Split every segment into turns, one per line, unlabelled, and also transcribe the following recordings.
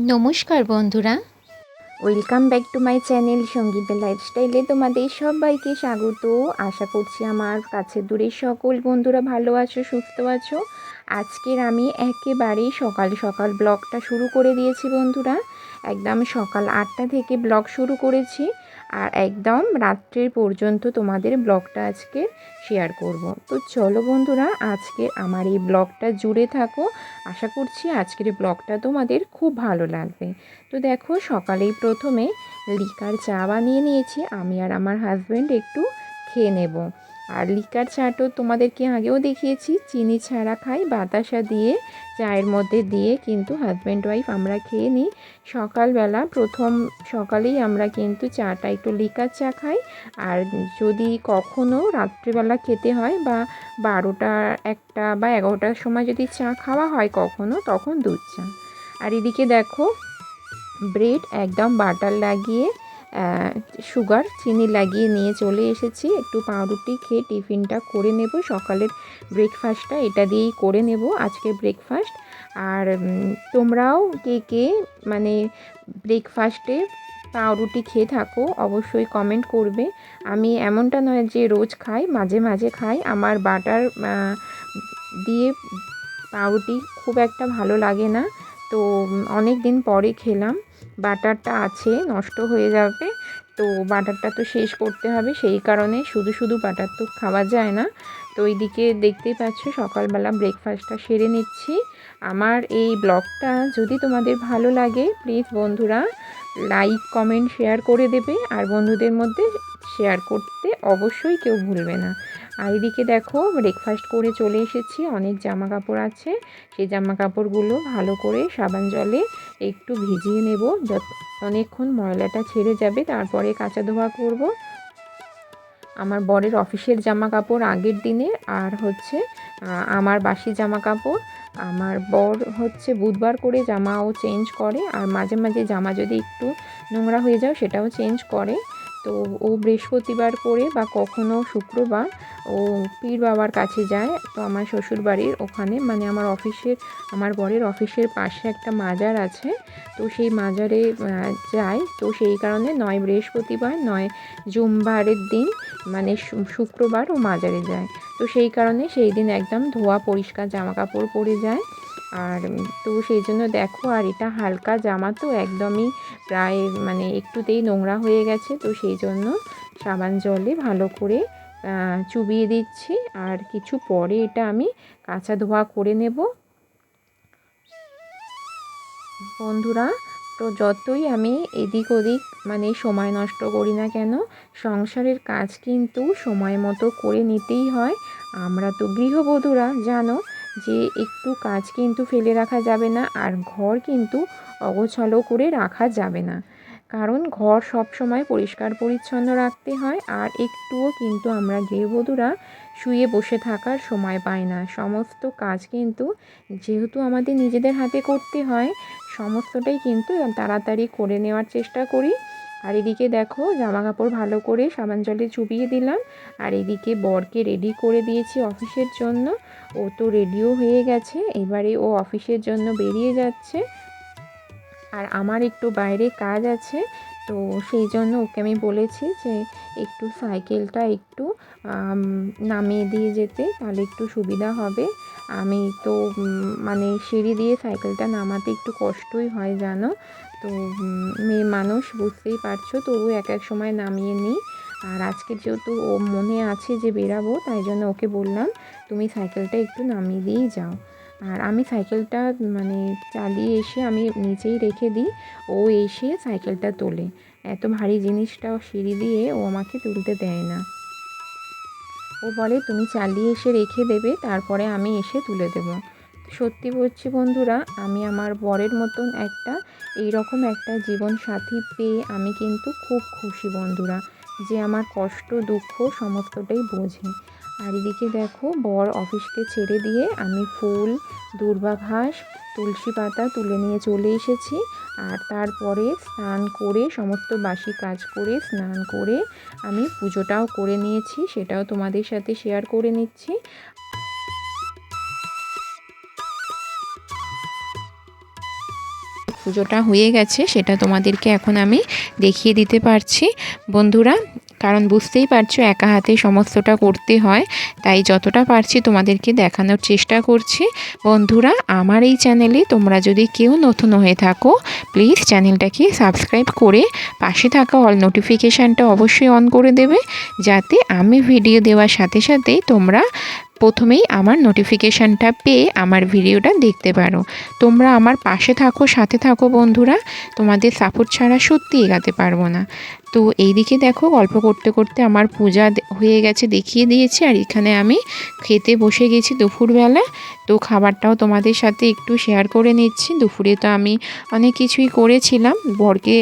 নমস্কার, বন্ধুরা।
Welcome back to my channel সঙ্গীতের লাইফস্টাইলে তোমাদের সবাইকে স্বাগত। আশা করছি আমার কাছে দূরে সকল বন্ধুরা ভালো আছো, সুস্থ আছো। আজকের আমি একেবারেই সকাল সকাল ব্লগটা শুরু করে দিয়েছি, বন্ধুরা। একদম সকাল আটটা থেকে ব্লগ শুরু করেছি। আর একদম রাত্রের পর্যন্ত তোমাদের ব্লগটা আজকে শেয়ার করব। তো চলো বন্ধুরা, আজকে আমার এই ব্লগটা জুড়ে থাকো। আশা করছি আজকের ব্লগটা তোমাদের খুব ভালো লাগবে। তো দেখো, সকালেই প্রথমে লিকার চা বানিয়ে নিয়েছি। আমি আর আমার হাজব্যান্ড একটু খেয়ে নেব। আর লিকার চাটো তোমাদেরকে আগেও দেখিয়েছি। চিনি ছাড়া খাই, বাতাসা দিয়ে, চায়ের মধ্যে দিয়ে কিন্তু হাজব্যান্ড ওয়াইফ আমরা খেয়ে নিই। সকালবেলা প্রথম সকালেই আমরা কিন্তু চাটা একটু লিকার চা খাই। আর যদি কখনও রাত্রিবেলা খেতে হয় বা বারোটা একটা বা এগারোটার সময় যদি চা খাওয়া হয় কখনো, তখন দুধ চা। আর এদিকে দেখো ব্রেড একদম বাটার লাগিয়ে সুগার, চিনি লাগিয়ে নিয়ে চলে এসেছি। একটু পাউরুটি খেয়ে টিফিনটা করে নেব। সকালের ব্রেকফাস্টটা এটা দিয়েই করে নেব আজকে ব্রেকফাস্ট আর তোমরাও কে কে মানে ব্রেকফাস্টে পাউরুটি খেয়ে থাকো অবশ্যই কমেন্ট করবে। আমি এমনটা নয় যে রোজ খাই, মাঝে মাঝে খাই। আমার বাটার দিয়ে পাউরুটি খুব একটা ভালো লাগে না। তো অনেক দিন পরে খেলাম। বাটারটা আছে, নষ্ট হয়ে যাবে, তো বাটারটা তো শেষ করতে হবে, সেই কারণে শুধু শুধু বাটার তো খাওয়া যায় না। তো এইদিকে দেখতেই পাচ্ছ, সকালবেলা ব্রেকফাস্টটা সেরে নিচ্ছি। আমার এই ব্লগটা যদি তোমাদের ভালো লাগে প্লিজ বন্ধুরা লাইক কমেন্ট শেয়ার করে দেবে। আর বন্ধুদের মধ্যে শেয়ার করতে অবশ্যই কেউ ভুলবে না। আর এদিকে দেখো ব্রেকফাস্ট করে চলে এসেছি। অনেক জামা কাপড় আছে। সেই জামা কাপড়গুলো ভালো করে সাবান জলে একটু ভিজিয়ে নেব। যত অনেকক্ষণ ময়লাটা ছেড়ে যাবে, তারপরে কাঁচা ধোয়া করব। আমার বরের অফিসের জামা কাপড় আগের দিনে আর হচ্ছে আমার বাসি জামা কাপড় আমার বর হচ্ছে বুধবার করে জামাও চেঞ্জ করে, আর মাঝে মাঝে জামা যদি একটু নোংরা হয়ে যায় সেটাও চেঞ্জ করে। তো ও বৃহস্পতিবার করে বা কখনো শুক্রবার ও পীর বাবার কাছে যায়। তো আমার শ্বশুর বাড়ির ওখানে মানে আমার অফিসের, আমার বরের অফিসের পাশে একটা মাজার আছে। তো সেই মাজারে যায়। তো সেই কারণে নয় বৃহস্পতিবার, নয় জুমবারের দিন মানে শুক্রবার ও মাজারে যায়। তো সেই কারণে সেই দিন একদম ধোয়া পরিষ্কার জামা কাপড় পরে যায়। আর তো সেই জন্য দেখো, আর এটা হালকা জামা তো একদমই প্রায় মানে একটুতেই নোংরা হয়ে গেছে, তো সেই জন্য সাবান জলে ভালো করে চুবিয়ে দিচ্ছি। আর কিছু পরে এটা আমি কাঁচা ধোয়া করে নেব। বন্ধুরা, তো যতই আমি এদিক ওদিক মানে সময় নষ্ট করি না কেন, সংসারের কাজ কিন্তু সময় মতো করে নিতেই হয়। আমরা তো গৃহবধূরা, জানো? যে একটু কাজ কিন্তু ফেলে রাখা যাবে না আর ঘর কিন্তু অগোছালো করে রাখা যাবে না। কারণ ঘর সব সময় পরিষ্কার পরিচ্ছন্ন রাখতে হয় আর একটুও কিন্তু আমরা গৃহবধূরা শুয়ে বসে থাকার সময় পাই না। সমস্ত কাজ কিন্তু যেহেতু আমাদের নিজেদের হাতে করতে হয়, সমস্তটাই কিন্তু তাড়াতাড়ি করে নেওয়ার চেষ্টা করি। আর এদিকে দেখো জামা কাপড় ভালো করে সাবান জলে চুবিয়ে দিলাম। আর এদিকে বরকে রেডি করে দিয়েছি অফিসের জন্য। ও তো রেডিও হয়ে গেছে। এবারে ও অফিসের জন্য বেরিয়ে যাচ্ছে। আর আমার একটু বাইরে কাজ আছে। তো সেই জন্য ওকে আমি বলেছি যে একটু সাইকেলটা একটু নামিয়ে দিয়ে যেতে, তাহলে একটু সুবিধা হবে। আমি তো মানে সিঁড়ি দিয়ে সাইকেলটা নামাতে একটু কষ্টই হয়, জানো? তো মেয়ে মানুষ, বুঝতেই পারছ? তবু এক এক সময় নামিয়ে নিই। আর আজকে যেহেতু ও মনে আছে যে বেরাবো, তাই জন্য ওকে বললাম, তুমি সাইকেলটা একটু নামিয়ে দিয়েই যাও। আর আমি সাইকেলটা মানে চালিয়ে এসে আমি নিচেই রেখে দিই। ও এসে সাইকেলটা তোলে। এত ভারী জিনিসটাও সিঁড়ি দিয়ে ও আমাকে তুলতে দেয় না। ও বলে, তুমি চালিয়ে এসে রেখে দেবে, তারপরে আমি এসে তুলে দেব। সত্যি বলছি বন্ধুরা, আমি আমার বরের মতন একটা, এইরকম একটা জীবন সাথী পেয়ে আমি কিন্তু খুব খুশি বন্ধুরা, যে আমার কষ্ট, দুঃখ, সমস্তটাই বোঝে। আর এদিকে দেখো, বর অফিসকে ছেড়ে দিয়ে আমি ফুল দূর্বাভাস তুলসী পাতা তুলে নিয়ে চলে এসেছি। আর তারপরে স্নান করে সমস্ত বাসি কাজ করে, স্নান করে আমি পুজোটাও করে নিয়েছি, সেটাও তোমাদের সাথে শেয়ার করে নিচ্ছি। পুজোটা হয়ে গেছে, সেটা তোমাদেরকে এখন আমি দেখিয়ে দিতে পারছি। বন্ধুরা, কারণ বুঝতেই পারছ, একা হাতে সমস্তটা করতে হয়, তাই যতটা পারছি তোমাদেরকে দেখানোর চেষ্টা করছি। বন্ধুরা, আমার এই চ্যানেলে তোমরা যদি কেউ নতুন হয়ে থাকো, প্লিজ চ্যানেলটাকে সাবস্ক্রাইব করে পাশে থাকা অল নোটিফিকেশানটা অবশ্যই অন করে দেবে, যাতে আমি ভিডিও দেওয়ার সাথে সাথেই তোমরা প্রথমেই আমার নোটিফিকেশানটা পেয়ে আমার ভিডিওটা দেখতে পারো। তোমরা আমার পাশে থাকো, সাথে থাকো বন্ধুরা। তোমাদের সাপোর্ট ছাড়া সত্যি এগাতে পারব না। তো এইদিকে দেখো, গল্প করতে করতে আমার পূজা হয়ে গেছে, দেখিয়ে দিয়েছি। আর এখানে আমি খেতে বসে গেছি দুপুরবেলা। তো খাবারটাও তোমাদের সাথে একটু শেয়ার করে নিচ্ছি। দুপুরে তো আমি অনেক কিছুই করেছিলাম। বরকে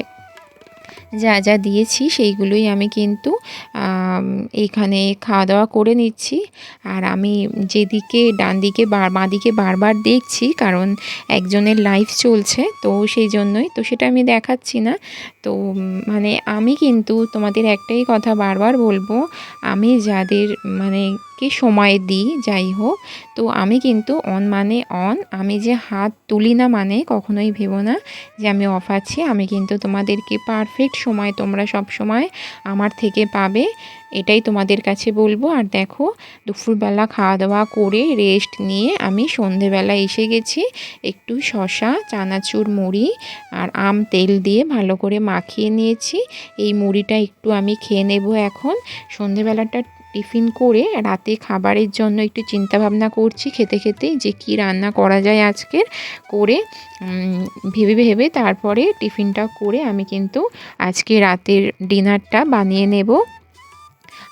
যা যা দিয়েছি সেইগুলোই আমি কিন্তু এখানে খাওয়া দাওয়া করে নিচ্ছি। আর আমি যেদিকে ডান দিকে বার বাঁ দিকে বারবার দেখছি, কারণ একজনের লাইফ চলছে, তো সেই জন্যই, তো সেটা আমি দেখাচ্ছি না। তো মানে আমি কিন্তু তোমাদের একটাই কথা বারবার বলব, আমি যাদের মানে কে সময় দিই, যাই হোক। তো আমি কিন্তু অন মানে অন আমি যে হাত তুলি না মানে কখনোই ভেবো না যে আমি অফ আছি। আমি কিন্তু তোমাদেরকে পারফেক্ট সময় তোমরা সব সময় আমার থেকে পাবে, এটাই তোমাদের কাছে বলব। আর দেখো, দুপুরবেলা খাওয়া দাওয়া করে রেস্ট নিয়ে আমি সন্ধেবেলা এসে গেছি একটু শশা চানাচুর মুড়ি আর আম তেল দিয়ে ভালো করে মাখিয়ে নিয়েছি। এই মুড়িটা একটু আমি খেয়ে নেব এখন। সন্ধেবেলাটা টিফিন করে রাতে খাবারের জন্য একটু চিন্তা ভাবনা করছি, খেতে খেতে যে কি রান্না করা যায় আজকের করে ভেবে ভেবে তারপরে টিফিনটা করে আমি কিন্তু আজকে রাতের ডিনারটা বানিয়ে নেব।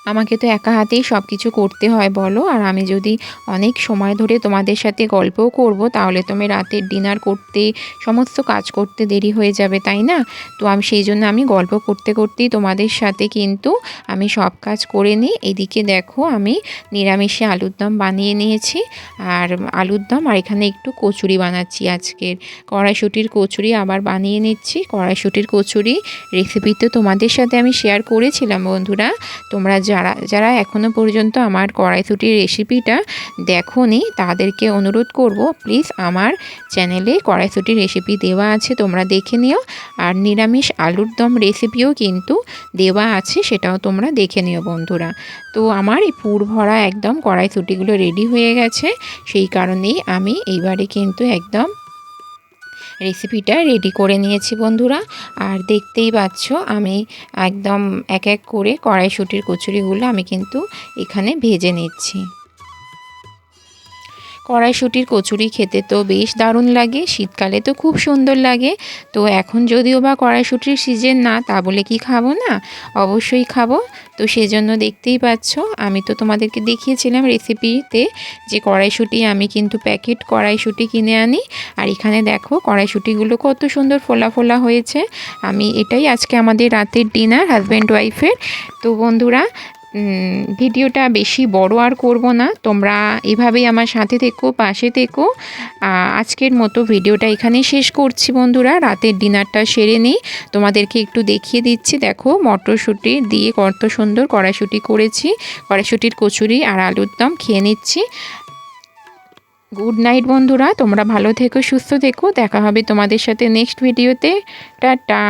আমাকে তো একা হাতেই সব কিছু করতে হয়, বলো। আর আমি যদি অনেক সময় ধরে তোমাদের সাথে গল্পও করব, তাহলে তো আমি রাতের ডিনার করতে, সমস্ত কাজ করতে দেরি হয়ে যাবে, তাই না? তো আমি সেই জন্য আমি গল্প করতে করতেই তোমাদের সাথে কিন্তু আমি সব কাজ করে নিই। এদিকে দেখো, আমি নিরামিষে আলুর দম বানিয়ে নিয়েছি, আর আলুর দম, আর এখানে একটু কচুরি বানাচ্ছি আজকের। কড়াইশুটির কচুরি আবার বানিয়ে নিচ্ছি। কড়াইশুটির কচুরি রেসিপি তো তোমাদের সাথে আমি শেয়ার করেছিলাম, বন্ধুরা। তোমরা যারা যারা এখনও পর্যন্ত আমার কড়াইশুটির রেসিপিটা দেখোনি, তাদেরকে অনুরোধ করব প্লিজ আমার চ্যানেলে কড়াইশুটির রেসিপি দেওয়া আছে, তোমরা দেখে নিও। আর নিরামিষ আলুর দম রেসিপিও কিন্তু দেওয়া আছে, সেটাও তোমরা দেখে নিও বন্ধুরা। তো আমার এই পুর ভরা একদম কড়াইশুটিগুলো রেডি হয়ে গেছে, সেই কারণেই আমি এইবারে কিন্তু একদম রেসিপিটা রেডি করে নিয়েছি বন্ধুরা। আর দেখতেই পাচ্ছ, আমি একদম এক এক করে কড়াইশুটির কচুরিগুলো আমি কিন্তু এখানে ভেজে নিচ্ছি। কড়াইশুটির কচুরি খেতে তো বেশ দারুণ লাগে, শীতকালে তো খুব সুন্দর লাগে। তো এখন যদিও বা কড়াইশুটির সিজন না, তা বলে কি খাব না? অবশ্যই খাব। তো সেজন্য দেখতেই পাচ্ছ, আমি তো তোমাদেরকে দেখিয়েছিলাম রেসিপিতে যে কড়াইশুটি আমি কিন্তু প্যাকেট কড়াইশুটি কিনে আনি। আর এখানে দেখো কড়াইশুটিগুলো কত সুন্দর ফোলা ফোলা হয়েছে। আমি এটাই আজকে আমাদের রাতের ডিনার হাজব্যান্ড ওয়াইফের তো বন্ধুরা ভিডিওটা বেশি বড় আর করব না। তোমরা এভাবেই আমার সাথে থেকো, পাশে থেকো। আজকের মতো ভিডিওটা এখানে শেষ করছি বন্ধুরা। রাতের ডিনারটা সেরে নিই। তোমাদেরকে একটু দেখিয়ে দিচ্ছি। দেখো, মটরশুঁটি দিয়ে কত সুন্দর কড়াইশুঁটি করেছি। কড়াইশুঁটির কচুরি আর আলুর দম খেয়ে নিচ্ছি। গুড নাইট বন্ধুরা। তোমরা ভালো থেকো, সুস্থ থেকো। দেখা হবে তোমাদের সাথে নেক্সট ভিডিওতে। টাটা।